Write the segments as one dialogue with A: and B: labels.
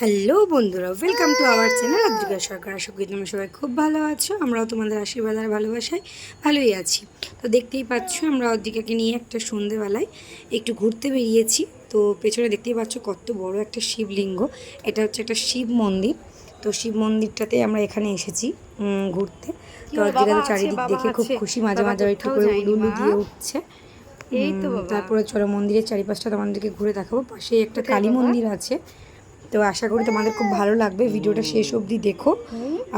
A: Hello বন্ধুরা welcome to our channel Adrika Sarkar. আশা করি তোমরা সবাই খুব ভালো আছো আমরাও তোমাদের আশীর্বাদ আর ভালোবাসায় ভালোই আছি। তো দেখতেই পাচ্ছ আমরা অদ্রিকাকে নিয়ে একটা সন্ধেবেলায় একটু ঘুরতে বেরিয়েছি। তো পেছনে দেখতেই পাচ্ছ কত বড় একটা শিবলিঙ্গ এটা হচ্ছে একটা শিব মন্দির। তো শিব মন্দিরটাতে আমরা এখানে এসেছি ঘুরতে। তো অদ্রিকা তো চারিদিক দেখে খুব খুশি মাঝে মাঝে একটু করে উলুলু দিয়ে উঠছে।
B: এই তো
A: তারপরে চলো মন্দিরের চারিপাশটা তোমাদেরকে ঘুরে দেখাবো। পাশে একটা কালী মন্দির আছে। তো আশা করি তোমাদের খুব ভালো লাগবে। ভিডিওটা শেষ অবধি দেখো।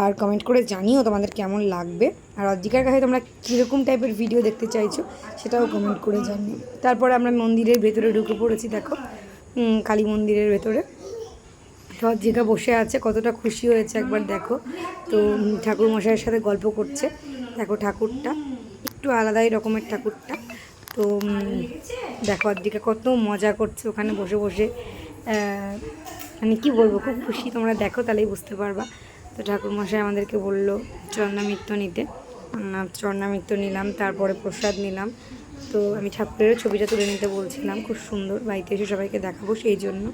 A: আর কমেন্ট করে জানিও তোমাদের কেমন লাগবে। আর অর্জিকার কাছে তোমরা কীরকম টাইপের ভিডিও দেখতে চাইছো, সেটাও কমেন্ট করে জানিও। তারপরে আমরা মন্দিরের ভেতরে ঢুকে পড়েছি, দেখো। কালী মন্দিরের ভেতরে। তো বসে আছে, কতটা খুশি হয়েছে একবার দেখো। তো ঠাকুর মশাইয়ের সাথে গল্প করছে, দেখো ঠাকুরটা। একটু আলাদাই রকমের ঠাকুরটা। তো দেখো অর্জিকা কত মজা করছে ওখানে বসে বসে। মানে কি বলব, খুব খুশি তোমরা দেখো, তাহলেই বুঝতে পারবা। তো ঠাকুর মশাই আমাদেরকে বলল চরণামৃত্য নিতে। আমরা নিলাম, তারপরে প্রসাদ নিলাম। তো আমি ঠাকুরের ছবিটা তুলে নিতে বলছিলাম, খুব সুন্দর, বাড়িতে এসে সবাইকে দেখাবো সেই জন্য।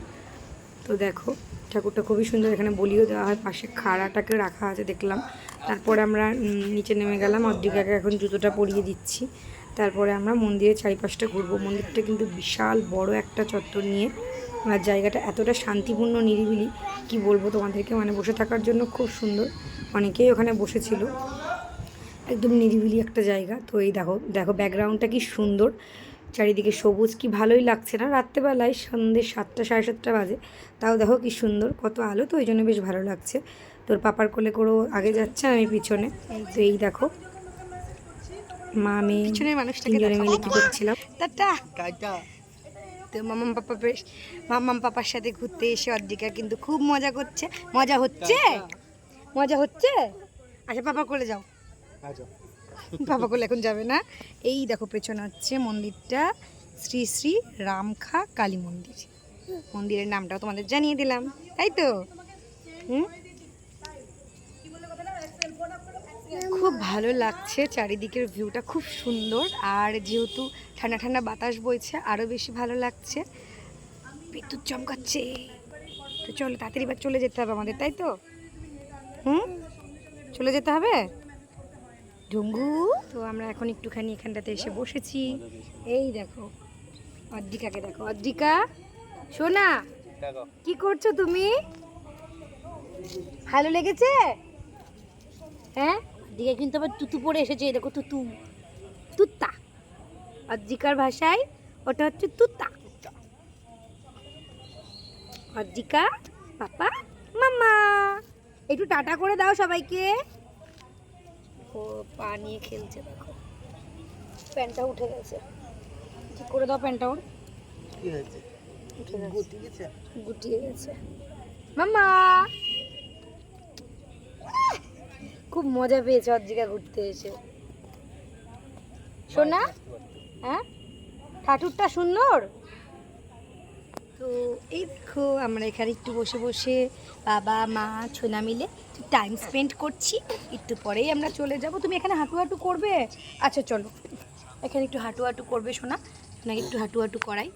A: তো দেখো, ঠাকুরটা খুবই সুন্দর, এখানে বলিও দেওয়া হয়, পাশে খাড়াটাকে রাখা আছে, দেখলাম। তারপরে আমরা নিচে নেমে গেলাম অদ্রিকাকে এখন জুতোটা পরিয়ে দিচ্ছি। তারপরে আমরা মন্দিরের চারিপাশটা ঘুরবো। মন্দিরটা কিন্তু বিশাল বড় একটা চত্বর নিয়ে। আর জায়গাটা এতটা শান্তিপূর্ণ নিরিবিলি কি বলব তোমাদেরকে? মানে বসে থাকার জন্য খুব সুন্দর। অনেকেই ওখানে বসেছিল। একদম নিরিবিলি একটা জায়গা। তো এই দেখো দেখো ব্যাকগ্রাউন্ডটা কি সুন্দর। চারিদিকে সবুজ কি ভালোই লাগছে না? রাত্রেবেলায় সন্ধ্যে সাতটা সাড়ে সাতটা বাজে। তাও দেখো কি সুন্দর কত আলো তো ওই জন্য বেশ ভালো লাগছে। তোর পাপার কোলে করেও আগে যাচ্ছে আমি পিছনে। তো এই দেখো মা আমি
B: পিছনের মানুষটাকে
A: মিলে কি করছিলাম
B: টাটা। তো মামাম পাপা বেশ মামাম পাপার সাথে ঘুরতে এসে অর্জিকা কিন্তু খুব মজা করছে। মজা হচ্ছে? মজা হচ্ছে? আচ্ছা পাপা কোলে যাও। পাপা কোলে এখন যাবে না। এই দেখো পেছনে হচ্ছে মন্দিরটা। শ্রী শ্রী রামখা কালী মন্দির। মন্দিরের নামটাও তোমাদের জানিয়ে দিলাম। তাই তো? হুম? খুব ভালো লাগছে চারিদিকের ভিউটা, খুব সুন্দর। আর যেহেতু ঠান্ডা ঠান্ডা বাতাস বইছে আরও বেশি ভালো লাগছে। বিদ্যুৎ চমকাচ্ছে। তো চলো, তাড়াতাড়ি এবার চলে যেতে হবে আমাদের, তাই তো? হুম? চলে যেতে হবে? ঢুঙ্গু? তো আমরা এখন একটুখানি এখানটাতে এসে বসেছি। এই দেখো অদ্রিকাকে দেখো। অদ্রিকা সোনা, কি করছ তুমি? ভালো লেগেছে? হ্যাঁ? দিকে কিন্তু আবার তুতু পড়ে এসেছে দেখো তুতু। তুত্তা অজ্জিকার ভাষায় ওটা হচ্ছে তুত্তা অজ্জিকা পাপা মাম্মা। একটু টাটা করে দাও সবাইকে। ও পা নিয়ে খেলছে দেখো। প্যান্টটা উঠে গেছে। ঠিক করে দাও প্যান্টটা ওর? উঠে গেছে। গুটিয়ে গেছে। মাম্মা! খুব মজা পেয়েছে অর্জিকা ঘুরতে এসে। শোনা হ্যাঁ? ঠাকুরটা সুন্দর? তো এই দেখো, আমরা এখানে একটু বসে বসে বাবা, মা ছোনা মিলে টাইম স্পেন্ড করছি। একটু পরেই আমরা চলে যাব। তুমি এখানে হাঁটু হাঁটু করবে? আচ্ছা চলো। এখানে একটু হাঁটু হাঁটু করবে শোনা সোনাকে একটু হাঁটু হাঁটু করাই।